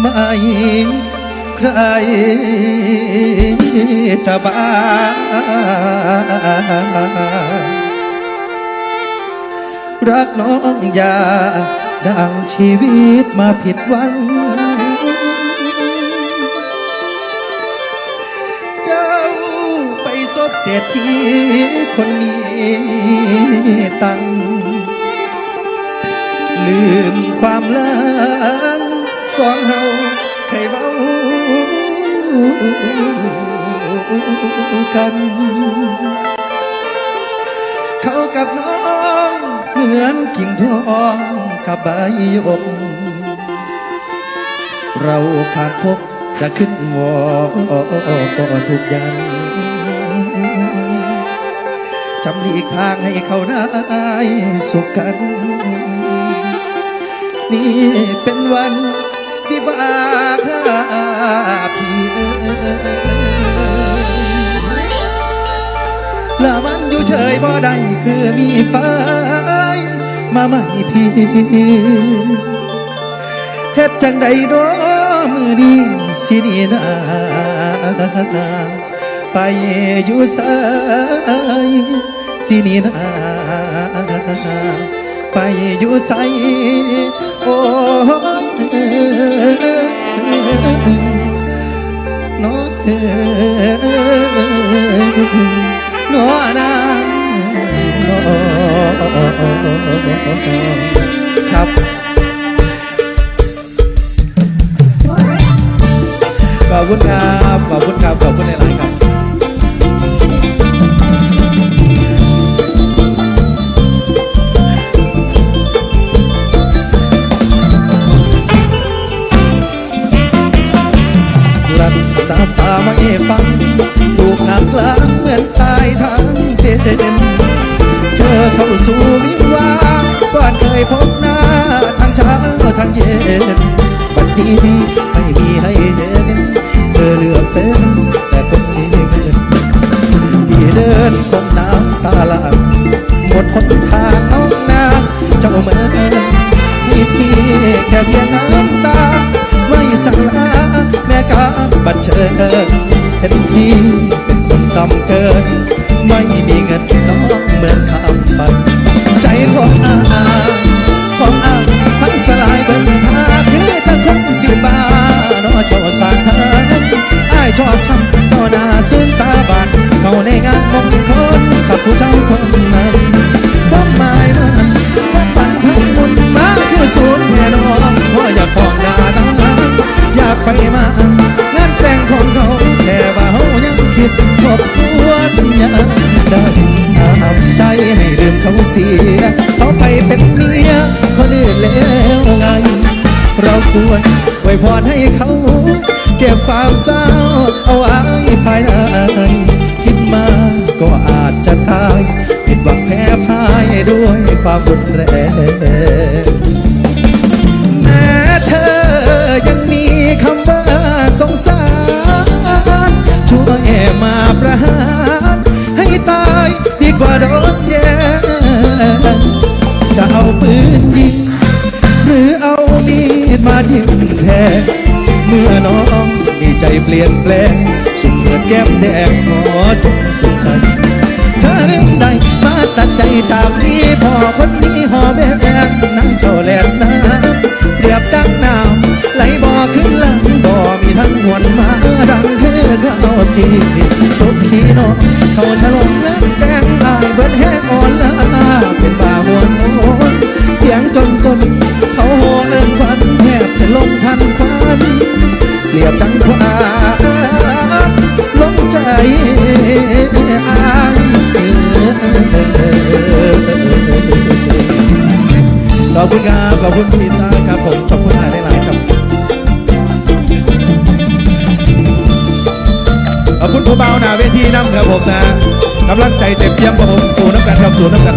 ไหม ใครจะบ้า รักน้องอยา ดังชีวิตมาผิดหวังเจ้าไปซบเศรษฐีคนมีตังลืมความลัง สองเฮาเคยเว้ากัน เขากับน้องเหมือนกิ่งทองกับใบหยกเราขาดพบจะขึ้นวอก็ทุกอย่างจำหลีกทางให้เขาได้สุขกัน นี่เป็นวัน ที่บ้าพี่ละมันอยู่เฉยบ่ได้คือมีไฟมาไม่พี่เฮ็ดจังใดเน้อมือนี้สินีนาไปอยู่ไสายสินีนาไปอยู่ไส อบคุณครับ ขอบคุณครับ ขอบคุณในไลน์ครับหลับตาตาไม่ฟังลูกหนักหลังเหมือนตายทั้งเด่นเธอเข้าสู่วิวาก่อนเคยพบหน้าทั้งเช้าทั้งเย็น วันนี้ไม่มีให้เห็น อเลือกเป็นแต่คนมีเงินพี่เดินก้มน้ำตาลังหมดหนทางน้องนาเจ้าเมื่อนี่พี่แค่เพียงน้ำตา ไม่สั่งลาแม่กาบัดเชิญเห็นพี่เป็นคนต่ำเกิน ไม่มีเงินน้องเหมือนคำฝันใจของอา เข้าในงานมงคลกับผู้เจ้าคนนั้นความหมายมันว่าปันทั้งมุนมาคือศูนย์แน่นอนเพราะอยากฟ้องหน้าตาอยากไปมางานแต่งของเขาแค่ว่าเขายังคิดทบทวนยังได้ทำใจให้ลืมเขาเสียเขาไปเป็นเมียคนอื่นแล้วไง เราควรไว้พรให้เขา เก็บความเศร้าเอาไว้ภ ด้วยความรุนแรงแม้เธอยังมีคำว่าสงสารช่วยมาประหารให้ตายดีกว่าโดนแย่งจะเอาปืนยิงหรือเอามีดมาทิ่มแทงเมื่อน้องมีใจเปลี่ยนแปลงสุดเหมือนแก้มแดงขอจงสุขใจ เธอเรื่องใดมาตัดใจจากนี้พอคนนี้หอแบกนั่งเจ้าแหลมน้ำเรียบดังน้ำไหลบ่อขึ้นหลังบ่อมีทั้งหวนมาดังเธอเขาทีสุขีนองเขาฉลองเงินแดงอายเบิดแห้งอ่อนละตาเป็นบ่าหวนโอนเสียงจนจนเขาโหเอินควันแทบจะลงทันควันเรียบดังควา ขอบคุณพีตาครับผมขอบคุณหลายหลายครับขอบคุณผู้เบาหน้าเวทีน้ำครับผมนะกำลังใจเต็มเปี่ยมครับผม สู่น้ำกันครับสู่น้ำกัน